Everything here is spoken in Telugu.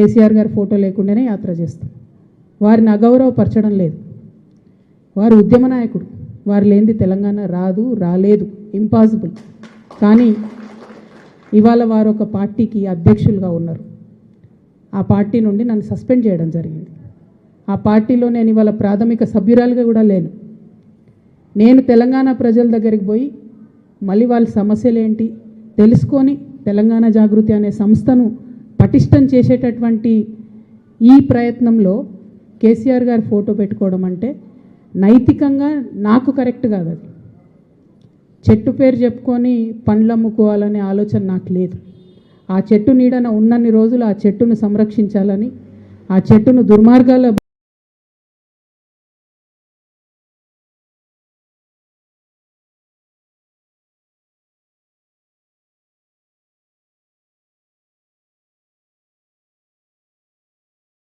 కేసీఆర్ గారి ఫోటో లేకుండానే యాత్ర చేస్తాం. వారిని అగౌరవపరచడం లేదు. వారు ఉద్యమ నాయకుడు. వారు లేనిది తెలంగాణ రాదు రాలేదు. ఇంపాసిబుల్ కానీ ఇవాళ వారు ఒక పార్టీకి అధ్యక్షులుగా ఉన్నారు. ఆ పార్టీ నుండి నన్ను సస్పెండ్ చేయడం జరిగింది. ఆ పార్టీలో నేను ఇవాళ ప్రాథమిక సభ్యురాలుగా కూడా లేను. నేను తెలంగాణ ప్రజల దగ్గరికి పోయి మళ్ళీ వాళ్ళ సమస్యలు ఏంటి తెలుసుకొని తెలంగాణ జాగృతి అనే సంస్థను పటిష్టం చేసేటటువంటి ఈ ప్రయత్నంలో కేసీఆర్ గారి ఫోటో పెట్టుకోవడం అంటే నైతికంగా నాకు కరెక్ట్ కాదు అది. చెట్టు పేరు చెప్పుకొని పండ్లు అమ్ముకోవాలనే ఆలోచన నాకు లేదు. ఆ చెట్టు నీడన ఉన్నన్ని రోజులు ఆ చెట్టును సంరక్షించాలని ఆ చెట్టును దుర్మార్గాల